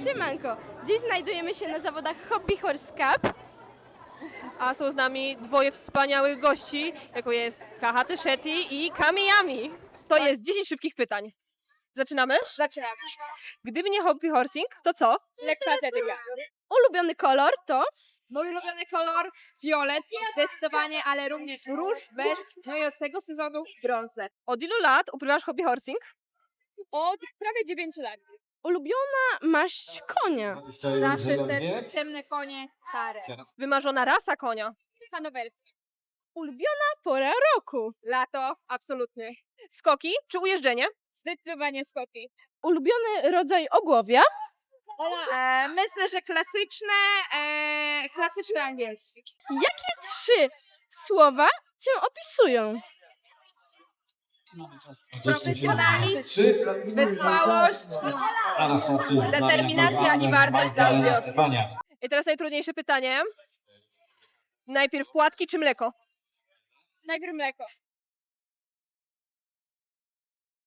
Siemanko, dziś znajdujemy się na zawodach Hobby Horse Cup. A są z nami dwoje wspaniałych gości, jako jest Kahaty Shetty i Kamiyami. To jest 10 szybkich pytań. Zaczynamy? Zaczynamy. Gdyby nie hobby horsing, to co? Lekkoatletyka. Ulubiony kolor to Mój ulubiony kolor fiolet, zdecydowanie, ale również róż, beż, no i od tego sezonu brązy. Od ilu lat uprawiasz hobby horsing? Od prawie 9 lat. Ulubiona maść konia. Zawsze serce, ciemne konie, szare. Wymarzona rasa konia. Hanowerskie. Ulubiona pora roku. Lato, absolutnie. Skoki czy ujeżdżenie? Zdecydowanie skoki. Ulubiony rodzaj ogłowia. E, myślę, że klasyczne, e, klasyczne angielskie. Jakie trzy słowa cię opisują? Profesjonalizm, wytrwałość, determinacja i wartość dla odbiorcy. I teraz najtrudniejsze pytanie. Najpierw płatki czy mleko? Najpierw mleko.